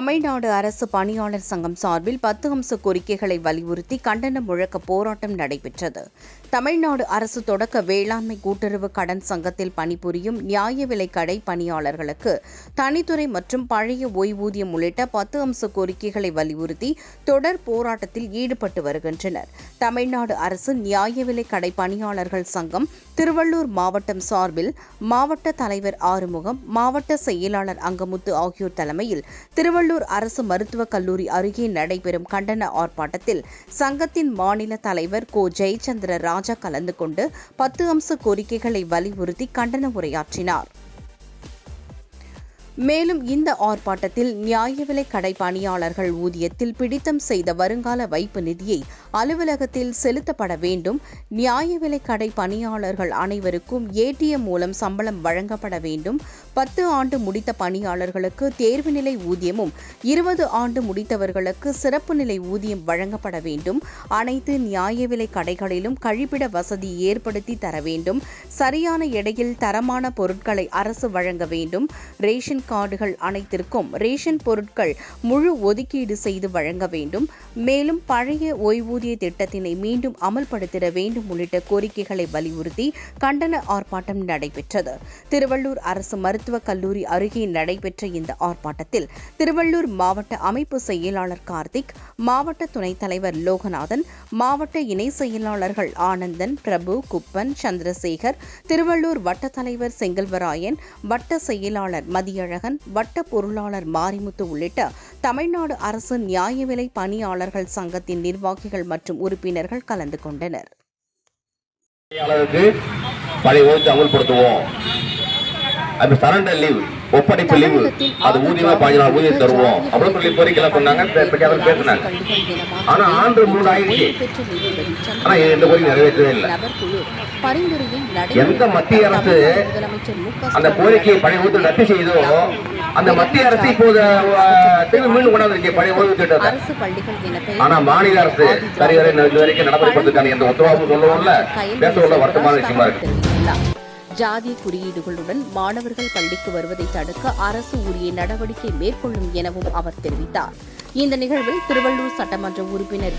தமிழ்நாடு அரசு பணியாளர் சங்கம் சார்பில் பத்து அம்ச கோரிக்கைகளை வலியுறுத்தி கண்டன முழக்க போராட்டம் நடைபெற்றது. தமிழ்நாடு அரசு தொடக்க வேளாண்மை கூட்டுறவு கடன் சங்கத்தில் பணிபுரியும் நியாய விலை கடை பணியாளர்களுக்கு தனித்துறை மற்றும் பழைய ஓய்வூதியம் உள்ளிட்ட பத்து அம்ச கோரிக்கைகளை வலியுறுத்தி தொடர் போராட்டத்தில் ஈடுபட்டு வருகின்றனர். தமிழ்நாடு அரசு நியாய விலை கடை பணியாளர்கள் சங்கம் திருவள்ளூர் மாவட்டம் சார்பில் மாவட்ட தலைவர் ஆறுமுகம் மாவட்ட செயலாளர் அங்கமுத்து ஆகியோர் தலைமையில் திருவள்ளூர் திருவள்ளூர் அரசு மருத்துவக் கல்லூரி அருகே நடைபெறும் கண்டன ஆர்ப்பாட்டத்தில் சங்கத்தின் மாநில தலைவர் கோ. ஜெயச்சந்திர ராஜா கலந்து கொண்டு பத்து அம்ச கோரிக்கைகளை வலியுறுத்தி கண்டன உரையாற்றினார். மேலும் இந்த ஆர்ப்பாட்டத்தில் நியாய விலை கடை பணியாளர்கள் ஊதியத்தில் பிடித்தம் செய்த வருங்கால வைப்பு நிதியை அலுவலகத்தில் செலுத்தப்பட வேண்டும். நியாய விலை கடை பணியாளர்கள் அனைவருக்கும் ஏடிஎம் மூலம் சம்பளம் வழங்கப்பட வேண்டும். பத்து ஆண்டு முடித்த பணியாளர்களுக்கு தேர்வு நிலை ஊதியமும் இருபது ஆண்டு முடித்தவர்களுக்கு சிறப்பு நிலை ஊதியம் வழங்கப்பட வேண்டும். அனைத்து நியாய விலை கடைகளிலும் கழிப்பிட வசதி ஏற்படுத்தி தர வேண்டும். சரியான எடையில் தரமான பொருட்களை அரசு வழங்க வேண்டும். ரேஷன் கார்டுகள் அனைத்திற்கும் ரேஷன் பொருட்கள் முழு ஒதுக்கீடு செய்து வழங்க வேண்டும். மேலும் பழைய ஓய்வூதிய திட்டத்தினை மீண்டும் அமல்படுத்திட வேண்டும் உள்ளிட்ட கோரிக்கைகளை வலியுறுத்தி கண்டன ஆர்ப்பாட்டம் நடைபெற்றது. திருவள்ளூர் அரசு மருத்துவக் கல்லூரி அருகே நடைபெற்ற இந்த ஆர்ப்பாட்டத்தில் திருவள்ளூர் மாவட்ட அமைப்பு செயலாளர் கார்த்திக் மாவட்ட துணைத் தலைவர் லோகநாதன் மாவட்ட இணை செயலாளர்கள் ஆனந்தன் பிரபு குப்பன் சந்திரசேகர் திருவள்ளூர் வட்ட தலைவர் செங்கல்வராயன் வட்ட செயலாளர் மதியழகன் வட்ட பொருளாளர் மாரிமுத்து உள்ளிட்ட தமிழ்நாடு அரசு நியாய விலை பணியாளர்கள் சங்கத்தின் நிர்வாகிகள் மற்றும் உறுப்பினர்கள் கலந்து கொண்டனர். அளவுக்கு பழைய அமல்படுத்துவோம். அது சரண்டர் லீவ் ஒப்படைப்பு லீவ் அது ஊதியமா பாஞ்சு நாள் ஊதியம் தருவோம். அப்படின்னு சொல்லி கோரிக்கை எல்லாம் பண்ணாங்க அவர் பேசினாங்க. ஆனா ஆண்டு மூணு ஆயிடுச்சு ஆனா எந்த கோரிக்கை நிறைவேற்றவே இல்லை. எந்த மத்திய அரசு அந்த கோரிக்கையை பழைய ஓய்வு ரத்து செய்தோ அந்த மத்திய அரசு இப்போது திரும்பி மீண்டும் கொண்டாந்து பழைய ஓய்வு திட்டத்தை. ஆனா மாநில அரசு சரிவரை இது வரைக்கும் நடைமுறைப்படுத்துக்கான எந்த உத்தரவாதமும் சொல்லவும்ல பேசவுள்ள வருத்தமான விஷயமா இருக்கு. ஜாதி குறியீடுகளுடன் மாணவர்கள் பள்ளிக்கு வருவதை தடுக்க அரசு உரிய நடவடிக்கை மேற்கொள்ளும் எனவும் அவர் தெரிவித்தார். இந்த நிகழ்வில் திருவள்ளூர் சட்டமன்ற உறுப்பினர்